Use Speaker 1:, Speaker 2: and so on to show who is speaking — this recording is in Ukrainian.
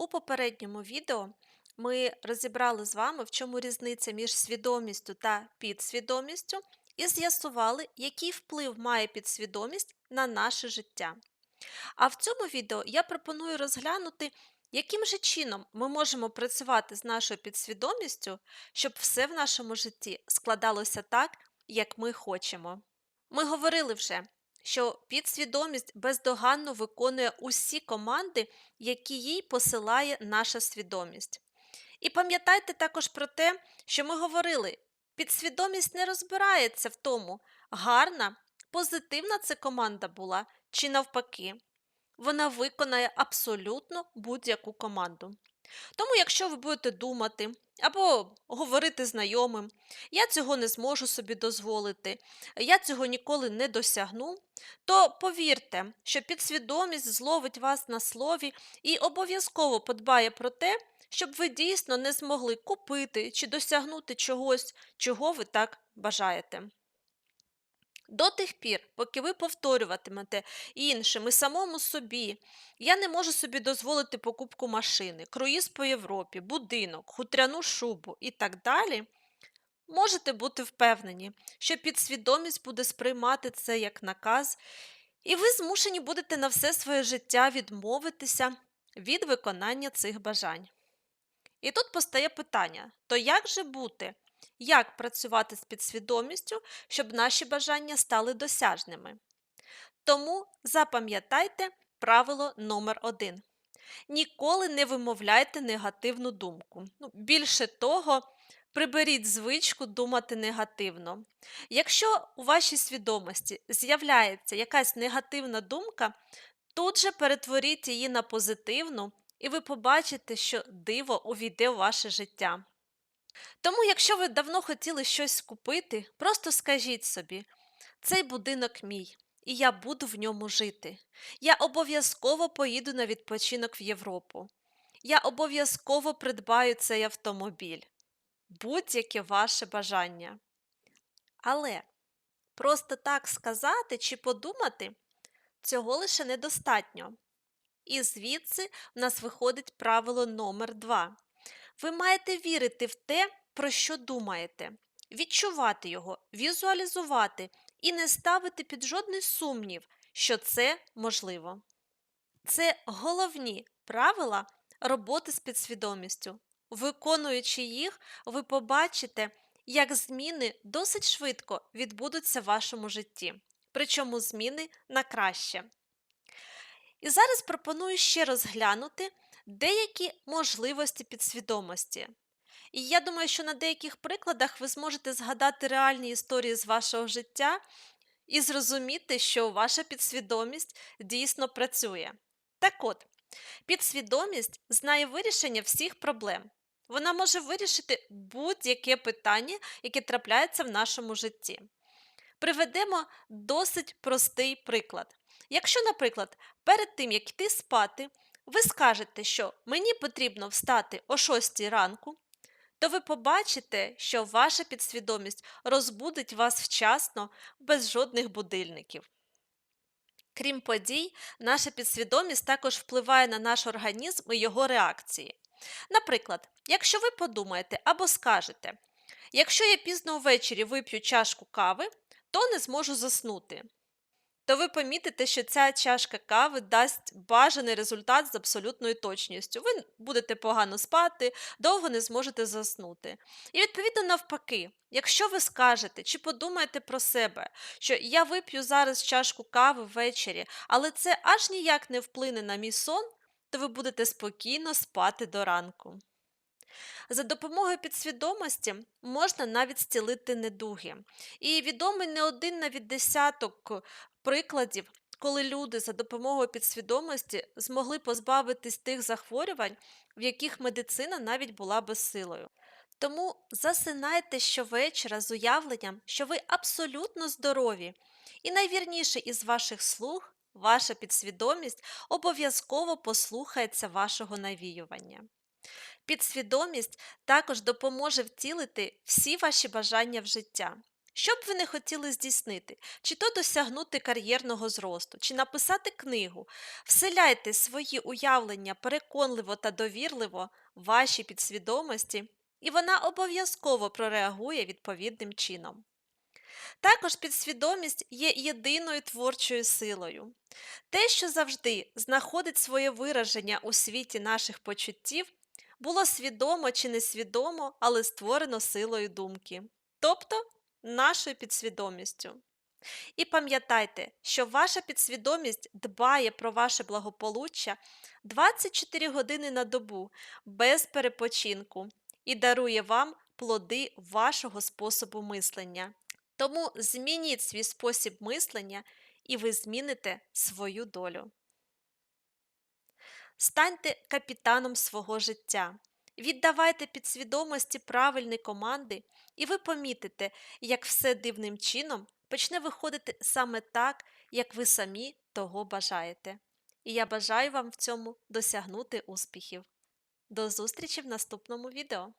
Speaker 1: У попередньому відео ми розібрали з вами, в чому різниця між свідомістю та підсвідомістю, і з'ясували, який вплив має підсвідомість на наше життя. А в цьому відео я пропоную розглянути, яким же чином ми можемо працювати з нашою підсвідомістю, щоб все в нашому житті складалося так, як ми хочемо. Ми говорили вже, що підсвідомість бездоганно виконує усі команди, які їй посилає наша свідомість. І пам'ятайте також про те, що ми говорили, підсвідомість не розбирається в тому, гарна, позитивна це команда була чи навпаки. Вона виконає абсолютно будь-яку команду. Тому, якщо ви будете думати або говорити знайомим, я цього не зможу собі дозволити, я цього ніколи не досягну, то повірте, що підсвідомість зловить вас на слові і обов'язково подбає про те, щоб ви дійсно не змогли купити чи досягнути чогось, чого ви так бажаєте. До тих пір, поки ви повторюватимете іншим і самому собі, я не можу собі дозволити покупку машини, круїз по Європі, будинок, хутряну шубу і так далі, можете бути впевнені, що підсвідомість буде сприймати це як наказ, і ви змушені будете на все своє життя відмовитися від виконання цих бажань. І тут постає питання: то як же бути? Як працювати з підсвідомістю, щоб наші бажання стали досяжними? Тому запам'ятайте правило номер один. Ніколи не вимовляйте негативну думку. Ну, Більше того, приберіть звичку думати негативно. Якщо у вашій свідомості з'являється якась негативна думка, тут же перетворіть її на позитивну, і ви побачите, що диво увійде у ваше життя. Тому, якщо ви давно хотіли щось купити, просто скажіть собі: цей будинок мій, і я буду в ньому жити. Я обов'язково поїду на відпочинок в Європу. Я обов'язково придбаю цей автомобіль. Будь-яке ваше бажання. Але просто так сказати чи подумати цього лише недостатньо. І звідси в нас виходить правило номер 2 ви маєте вірити в те, про що думаєте, відчувати його, візуалізувати і не ставити під жодний сумнів, що це можливо. Це головні правила роботи з підсвідомістю. Виконуючи їх, ви побачите, як зміни досить швидко відбудуться в вашому житті, причому зміни на краще. І зараз пропоную ще розглянути деякі можливості підсвідомості. І я думаю, що на деяких прикладах ви зможете згадати реальні історії з вашого життя і зрозуміти, що ваша підсвідомість дійсно працює. Так от, підсвідомість знає вирішення всіх проблем. Вона може вирішити будь-яке питання, яке трапляється в нашому житті. Приведемо досить простий приклад. Якщо, наприклад, перед тим, як йти спати, ви скажете, що мені потрібно встати о 6 ранку, то ви побачите, що ваша підсвідомість розбудить вас вчасно без жодних будильників. Крім подій, наша підсвідомість також впливає на наш організм і його реакції. Наприклад, якщо ви подумаєте або скажете, якщо я пізно ввечері вип'ю чашку кави, то не зможу заснути то ви помітите, що ця чашка кави дасть бажаний результат з абсолютною точністю. Ви будете погано спати, довго не зможете заснути. І, відповідно, навпаки, якщо ви скажете чи подумаєте про себе, що я вип'ю зараз чашку кави ввечері, але це аж ніяк не вплине на мій сон, то ви будете спокійно спати до ранку. За допомогою підсвідомості можна навіть зцілити недуги. І відомий не один навіть десяток прикладів, коли люди за допомогою підсвідомості змогли позбавитись тих захворювань, в яких медицина навіть була безсилою. Тому засинайте щовечора з уявленням, що ви абсолютно здорові, і найвірніше із ваших слуг, ваша підсвідомість обов'язково послухається вашого навіювання. Підсвідомість також допоможе втілити всі ваші бажання в життя, Що б ви не хотіли здійснити, чи то досягнути кар'єрного зросту, чи написати книгу, вселяйте свої уявлення переконливо та довірливо вашій підсвідомості, і вона обов'язково прореагує відповідним чином. Також підсвідомість є єдиною творчою силою. Те, що завжди знаходить своє вираження у світі наших почуттів, було свідомо чи несвідомо, але створено силою думки, тобто нашою підсвідомістю. І пам'ятайте, що ваша підсвідомість дбає про ваше благополуччя 24 години на добу без перепочинку і дарує вам плоди вашого способу мислення. Тому змініть свій спосіб мислення, і ви зміните свою долю. Станьте капітаном свого життя. Віддавайте підсвідомості правильні команди, і ви помітите, як все дивним чином почне виходити саме так, як ви самі того бажаєте. І я бажаю вам в цьому досягнути успіхів. До зустрічі в наступному відео!